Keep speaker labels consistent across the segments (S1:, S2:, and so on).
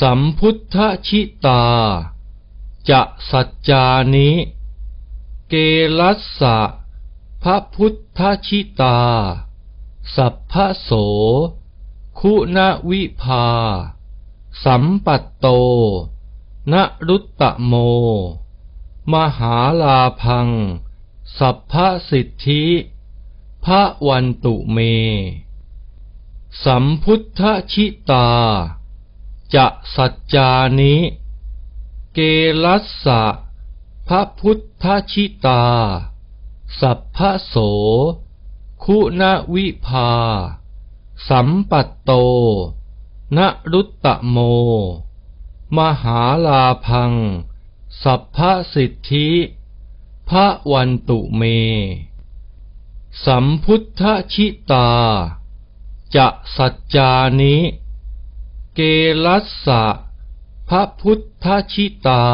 S1: สัมพุทธชิตา จะสัจจานิ เกลัสสะพระพุทธชิตา สัพพโส คุณวิภา สัมปัตโต นรุตตะโม มหาลาพัง สัพพสิทธิพระวันตุเม สัมพุทธชิตา จะสัจจานิเกลัสสะพระพุทธชิตา สัพพโส คุณวิภา สัมปัตโต นรุตตะโม มหาลาพัง สัพพสิทธิ พระวันตุเม สัมพุทธชิตา จะสัจจานิ เกลัสสะพระพุทธชิตา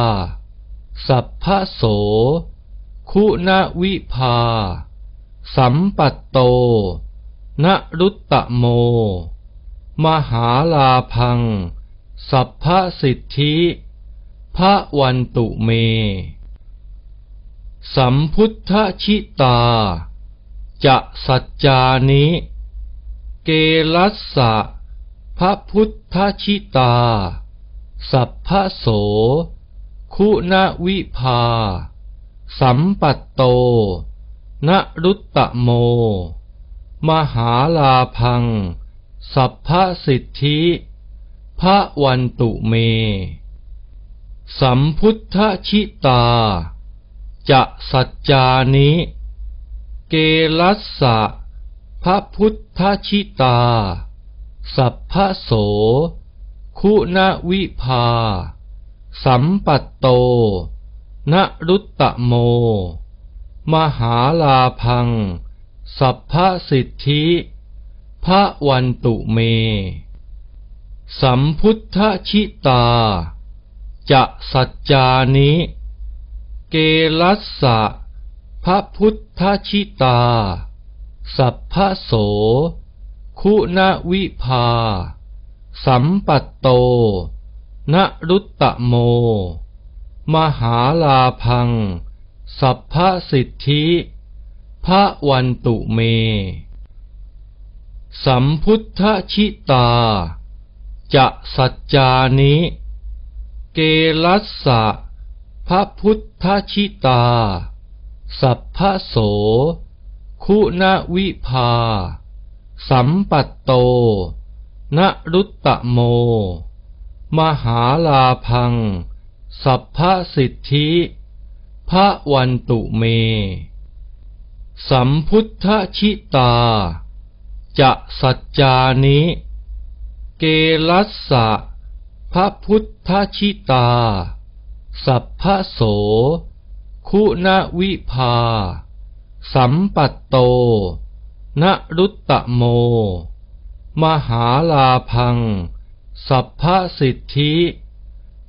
S1: สัพพโส คุณวิภา สัมปัตโต นรุตตะโม มหาลาพัง สัพพสิทธิ พระวันตุเม สัมพุทธชิตา จะสัจจานิ เกลัสสะ พระพุทธชิตา สัพพโส คุณวิภา สัมปัตโต นรุตตะโม มหาลาพัง สัพพสิทธิพระวันตุเม สัมพุทธชิตา จะสัจจานิ เกลัสสะพระพุทธชิตา สัพพโส คุณวิภา สัมปัตโต นรุตตะโม มหาลาพัง สัพพสิทธิ พระวันตุเม สัมพุทธชิตา จะสัจจานิ เกลัสสะพระพุทธชิตา สัพพโส คุณวิภา สัมปัตโต นรุตตะโม มหาลาพัง สัพพสิทธิ พระวันตุเม สัมพุทธชิตา จะสัจจานิ เกลัสสะพระพุทธชิตา สัพพโส คุณวิภา สัมปัตโต นรุตตะโม มหาลาพัง สัพพสิทธิพระวันตุเม สัมพุทธชิตา จะสัจจานิ เกลัสสะพระพุทธชิตา สัพพโส คุณวิภา สัมปัตโต นรุตตะโม มหาลาพัง สัพพสิทธิ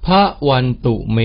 S1: พระวันตุเม